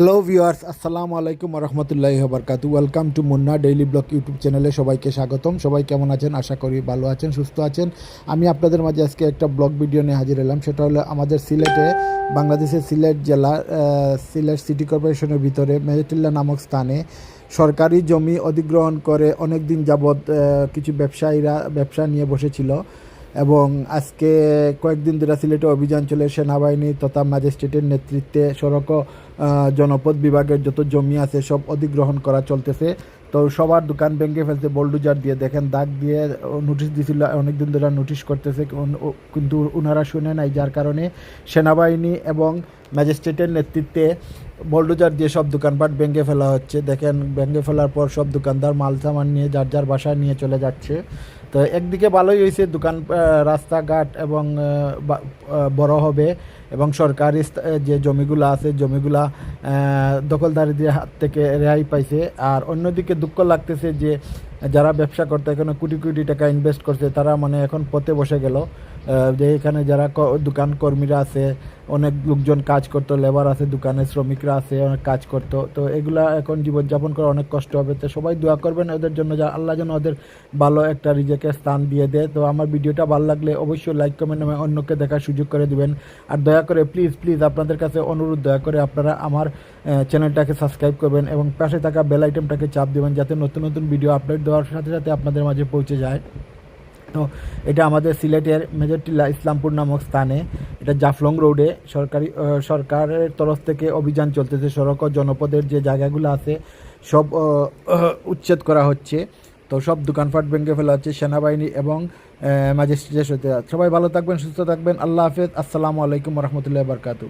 Hello viewers আসসালামু আলাইকুম রহমতুল্লাহ বরকাতু welcome to Munna daily blog YouTube চ্যানেলে সবাইকে স্বাগতম। সবাই কেমন আছেন? আশা করি ভালো আছেন, সুস্থ আছেন। আমি আপনাদের মাঝে আজকে একটা ব্লগ ভিডিও নিয়ে হাজির এলাম। সেটা হলো আমাদের সিলেটে, বাংলাদেশের সিলেট জেলা সিলেট সিটি কর্পোরেশনের ভিতরে মেজটিল্লা নামক স্থানে সরকারি জমি অধিগ্রহণ করে অনেক দিন যাবৎ কিছু ব্যবসায়ীরা, ব্যবসা নিয়ে বসেছিল। এবং আজকে কয়েকদিন ধরে সিলেটে অভিযান চলে সেনাবাহিনী তথা ম্যাজিস্ট্রেটের নেতৃত্বে সড়ক জনপদ বিভাগের যত জমি আছে সব অধিগ্রহণ করা চলতেছে। তো সবার দোকান ভেঙে ফেলছে, বোল্ডুজার দিয়ে। দেখেন, দাগ দিয়ে নোটিশ দিছিল, অনেকদিন ধরে নোটিশ করতেছে, কিন্তু ওনারা শুনে নাই, যার কারণে সেনাবাহিনী এবং ম্যাজিস্ট্রেটের নেতৃত্বে বোল্ডোজার দিয়ে সব দোকানপাট ভেঙে ফেলা হচ্ছে, দেখেন ভেঙে ফেলার পর সব দোকানদার মাল সামান নিয়ে যার যার বাসায় নিয়ে চলে যাচ্ছে। তো একদিকে ভালোই হয়েছে দোকান রাস্তাঘাট এবং বড় হবে এবং সরকারি যে জমিগুলো আছে, জমিগুলা দখলদারিদের হাত থেকে রেহাই পাইছে। আর অন্যদিকে দুঃখ লাগতেছে যে, যারা ব্যবসা করতে, এখানে কোটি কোটি টাকা ইনভেস্ট করছে, তারা মানে এখন পথে বসে গেল। যে এখানে যারা দোকান কর্মীরা আছে, অনেক লোকজন কাজ করতো, লেবার আছে, দোকানে শ্রমিকরা আছে, অনেক কাজ করতো। তো এগুলা এখন জীবনযাপন করা অনেক কষ্ট হবে। তো সবাই দোয়া করবেন ওদের জন্য, যা আল্লাহ যেন ওদের ভালো একটা রিজেকে স্থান দিয়ে দেয়। তো আমার ভিডিওটা ভালো লাগলে অবশ্যই লাইক কমেন্ট এবং অন্যকে দেখার সুযোগ করে দিবেন। আর দয়া করে প্লিজ প্লিজ আপনাদের কাছে অনুরোধ, দয়া করে আপনারা আমার চ্যানেলটাকে সাবস্ক্রাইব করবেন এবং পাশে থাকা বেল আইটেমটাকে চাপ দেবেন যাতে নতুন নতুন ভিডিও আপলোড দেওয়ার সাথে সাথে আপনাদের মাঝে পৌঁছে যায়। তো এটা আমাদের সিলেটের মেজরটিল্লা ইসলামপুর নামক স্থানে। এটা জাফলং রোডে সরকারি সরকারের তরফ থেকে অভিযান চলতেছে। সড়ক ও জনপদের যে জায়গাগুলো আছে, সব উচ্ছেদ করা হচ্ছে। তো সব দোকানপাট ভেঙে ফেলা হচ্ছে। সেনাবাহিনী এবং ম্যাজিস্ট্রেটের সাথে সবাই ভালো থাকবেন, সুস্থ থাকবেন। আল্লাহ হাফেজ। আসসালামু আলাইকুম রহমতুল্লাহ বারকাতু